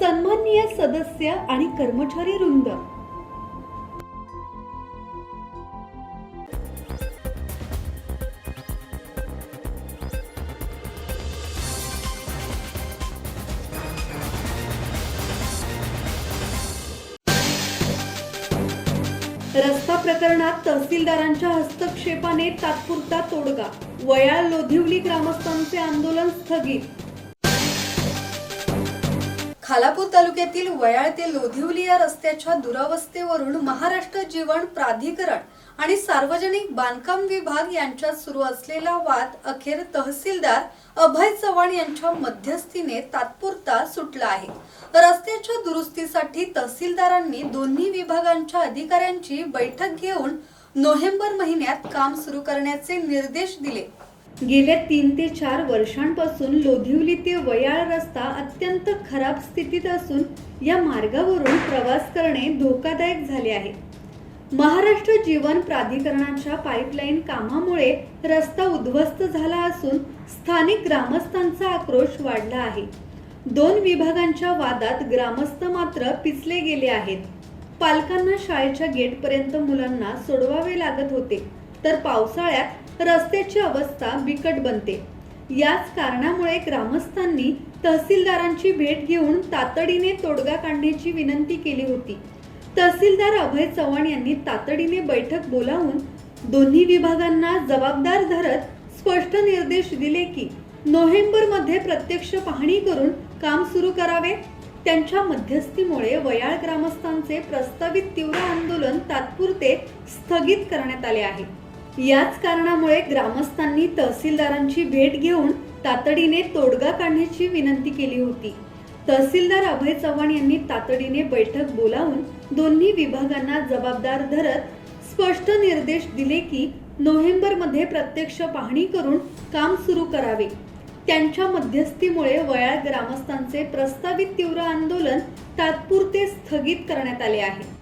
सन्माननीय सदस्य आणि कर्मचारी वृंद. रस्ता प्रकरणात तहसीलदारांच्या हस्तक्षेपाने तात्पुरता तोडगा. वयाळ लोधिवली ग्रामस्थांचे आंदोलन स्थगित. खालापूर तालुक्यातील वयाळ ते लोधिवली या रस्त्याच्या दुरावस्थेवरून महाराष्ट्र जीवन प्राधिकरण आणि सार्वजनिक बांधकाम विभाग यांच्यात सुरू असलेला वाद अखेर तहसीलदार अभय चव्हाण यांच्या मध्यस्थीने तात्पुरता सुटला आहे. रस्त्याच्या दुरुस्तीसाठी तहसीलदारांनी दोन्ही विभागांच्या अधिकाऱ्यांची बैठक घेऊन नोव्हेंबर महिन्यात काम सुरू करण्याचे निर्देश दिले. गेल्या तीन ते चार वर्षांपासून लोधिवली ते वयाळ रस्ता अत्यंत खराब स्थितीत असून या मार्गावरून प्रवास करणे धोकादायक झाले आहे. महाराष्ट्र जीवन प्राधिकरणाच्या पाईपलाईन कामामुळे रस्ता उद्ध्वस्त झाला असून स्थानिक ग्रामस्थांचा आक्रोश वाढला आहे. दोन विभागांच्या वादात ग्रामस्थ मात्र पिचले गेले आहेत. पालकांना शाळेच्या गेटपर्यंत मुलांना सोडवावे लागत होते. तर पावसाळ्यात रस्त्याची अवस्था बिकट बनते. याच कारणामुळे ग्रामस्थांनी तहसीलदारांची भेट घेऊन तातडीने तोडगा काढण्याची विनंती केली होती. तहसीलदार अभय चव्हाण यांनी तातडीने बैठक बोलावून दोन्ही विभागांना जबाबदार धरत स्पष्ट निर्देश दिले की नोव्हेंबरमध्ये प्रत्यक्ष पाहणी करून काम सुरू करावे. त्यांच्या मध्यस्थीमुळे वयाळ ग्रामस्थांचे प्रस्तावित तीव्र आंदोलन तात्पुरते स्थगित करण्यात आले आहे. याच कारणामुळे ग्रामस्थांनी तहसीलदारांची भेट घेऊन तातडीने तोडगा काढण्याची विनंती केली होती. तहसीलदार अभय चव्हाण यांनी तातडीने बैठक बोलावून दोन्ही विभागांना जबाबदार धरत स्पष्ट निर्देश दिले की नोव्हेंबरमध्ये प्रत्यक्ष पाहणी करून काम सुरू करावे. त्यांच्या मध्यस्थीमुळे वयाळ ग्रामस्थांचे प्रस्तावित तीव्र आंदोलन तात्पुरते स्थगित करण्यात आले आहे.